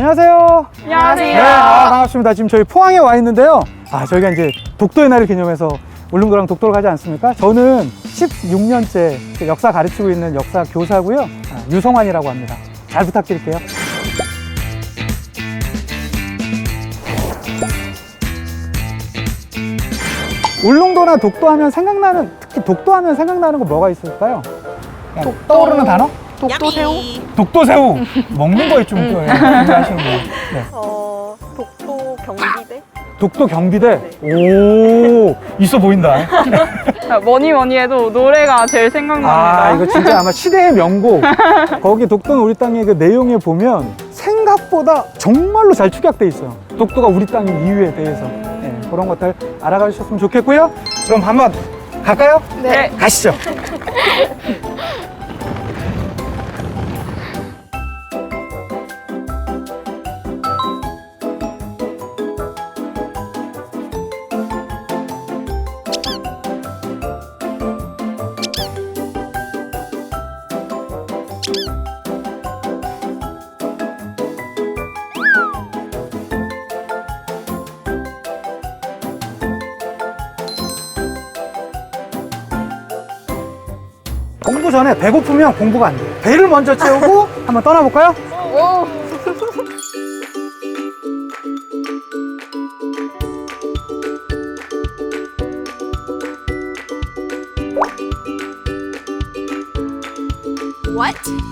안녕하세요. 안녕하세요. 네, 아, 반갑습니다. 지금 저희 포항에 와 있는데요. 아, 저희가 이제 독도의 날을 기념해서 울릉도랑 독도를 가지 않습니까? 저는 16년째 역사 가르치고 있는 역사 교사고요. 아, 유성환이라고 합니다. 잘 부탁드릴게요. 울릉도나 독도 하면 생각나는 특히 독도 하면 생각나는 거 뭐가 있을까요? 그냥 떠오르는 단어? 독도새우? 독도새우 먹는 거에 좀 또, 예, 준비하시는 거예요. 네. 어, 독도 경비대? 독도 경비대. 오 있어 보인다. 아, 뭐니 뭐니 해도 노래가 제일 생각납니다. 아 이거 진짜 아마 시대의 명곡. 거기 독도는 우리 땅의 그 내용에 보면 생각보다 정말로 잘 축약돼 있어요. 독도가 우리 땅인 이유에 대해서 예, 그런 것들 알아가 주셨으면 좋겠고요. 그럼 한번 갈까요? 네. 가시죠. 공부 전에 배고프면 공부가 안 돼요. 배를 먼저 채우고 한번 떠나볼까요? What?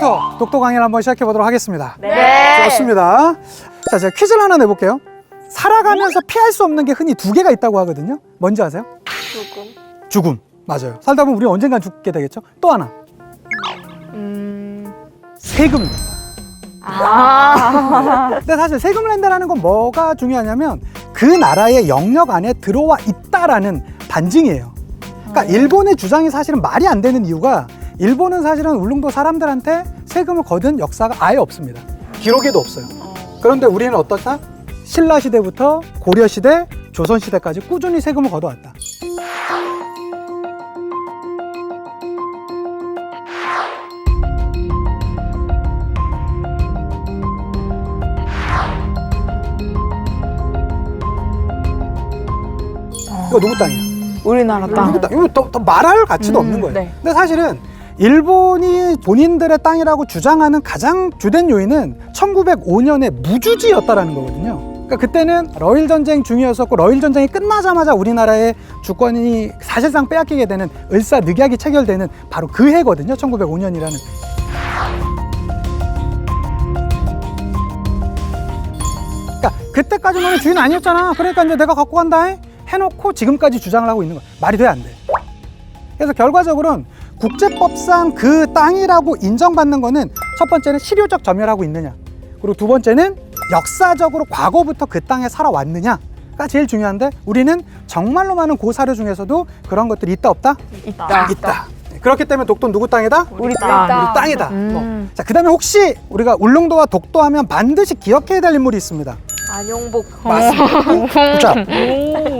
이제부터 독도 강의를 한번 시작해 보도록 하겠습니다. 네. 좋습니다. 자, 제가 퀴즈를 하나 내볼게요. 살아가면서 피할 수 없는 게 흔히 두 개가 있다고 하거든요. 뭔지 아세요? 죽음? 죽음. 맞아요. 살다 보면 우리 언젠간 죽게 되겠죠. 또 하나. 음. 세금입니다. 아. 근데 사실 세금을 낸다는 건 뭐가 중요하냐면 그 나라의 영역 안에 들어와 있다라는 반증이에요. 그러니까 일본의 주장이 사실은 말이 안 되는 이유가 일본은 사실은 울릉도 사람들한테 세금을 거둔 역사가 아예 없습니다. 기록에도 없어요. 그런데 우리는 어떻다? 신라 시대부터 고려 시대, 조선 시대까지 꾸준히 세금을 걷어왔다. 이거 누구 땅이야? 우리나라 땅. 누구 땅? 이거 더, 더 말할 가치도 음, 없는 거예요. 네. 근데 사실은 일본이 본인들의 땅이라고 주장하는 가장 주된 요인은 1905년에 무주지였다라는 거거든요. 그러니까 그때는 러일 전쟁 중이었었고 러일 전쟁이 끝나자마자 우리나라의 주권이 사실상 빼앗기게 되는 을사늑약이 체결되는 바로 그 해거든요. 1905년이라는. 그러니까 그때까지는 주인 아니었잖아. 그러니까 이제 내가 갖고 간다 해? 해놓고 지금까지 주장을 하고 있는 거야. 말이 돼 안 돼? 그래서 결과적으로는 국제법상 그 땅이라고 인정받는 거는 첫 번째는 실효적 점유하고 있느냐. 그리고 두 번째는 역사적으로 과거부터 그 땅에 살아왔느냐 가 제일 중요한데 우리는 정말로 많은 고사료 중에서도 그런 것들이 있다 없다? 있다. 있다. 그렇기 때문에 독도 누구 땅이다? 우리 땅. 우리 땅이다. 음. 뭐. 자, 그다음에 혹시 우리가 울릉도와 독도 하면 반드시 기억해야 될 인물이 있습니다. 안용복? 맞습니다. 자,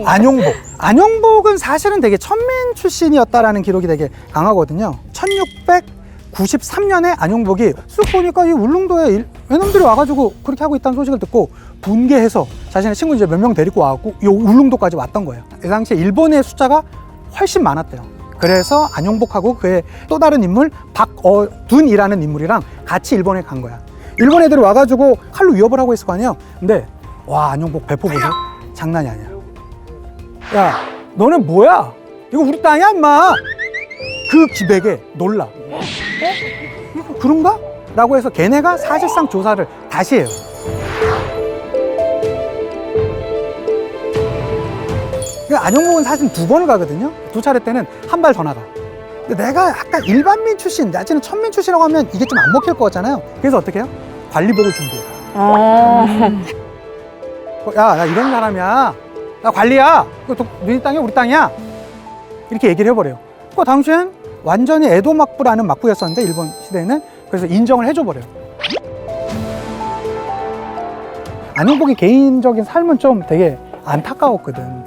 안용복. 안용복은 사실은 되게 천민 출신이었다라는 기록이 되게 강하거든요. 1693년에 안용복이 쑥 보니까 이 울릉도에 일- 외놈들이 와가지고 그렇게 하고 있다는 소식을 듣고 분개해서 자신의 친구 이제 몇 명 데리고 와갖고 이 울릉도까지 왔던 거예요. 이 당시에 일본의 숫자가 훨씬 많았대요. 그래서 안용복하고 그의 또 다른 인물 박어둔이라는 인물이랑 같이 일본에 간 거야. 일본 애들이 와가지고 칼로 위협을 하고 있을 거 아니에요. 근데 와 안용복 배포 보세요. 장난이 아니야. 야 너는 뭐야? 이거 우리 땅이야 임마. 그 기백에 놀라. 어? 이거 그런가? 라고 해서 걔네가 사실상 조사를 다시 해요. 그 안용복은 사실 두 번을 가거든요. 두 차례 때는 한 발 더 나가. 근데 내가 약간 일반민 출신, 내지는 천민 출신이라고 하면 이게 좀 안 먹힐 것 같잖아요. 그래서 어떻게 해요? 관리복을 준비해요. 어. 어, 야, 나 이런 사람이야. 나 관리야. 이거 도- 너희 땅이야, 우리 땅이야. 이렇게 얘기를 해버려요. 그 당시엔 완전히 에도 막부라는 막부였었는데 일본 시대에는 그래서 인정을 해줘버려요. 안용복의 개인적인 삶은 좀 되게 안타까웠거든.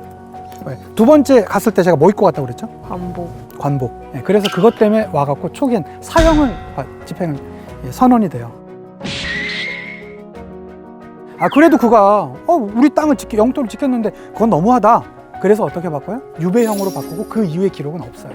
왜? 두 번째 갔을 때 제가 뭐 입고 갔다고 그랬죠? 반복. 관복. 예, 그래서 그것 때문에 와갖고 초기엔 사형을 아, 집행을 예, 선언이 돼요. 아 그래도 그가 어 우리 땅을 지키 영토를 지켰는데 그건 너무하다. 그래서 어떻게 바꿔요? 유배형으로 바꾸고 그 이후의 기록은 없어요.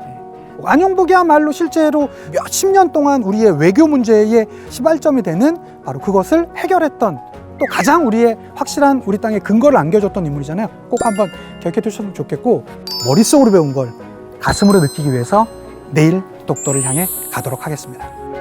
예. 안용복이야말로 실제로 몇십 년 동안 우리의 외교 문제의 시발점이 되는 바로 그것을 해결했던 또 가장 우리의 확실한 우리 땅에 근거를 안겨줬던 인물이잖아요. 꼭 한번 기억해 두셨으면 좋겠고 머릿속으로 배운 걸 가슴으로 느끼기 위해서 내일 독도를 향해 가도록 하겠습니다.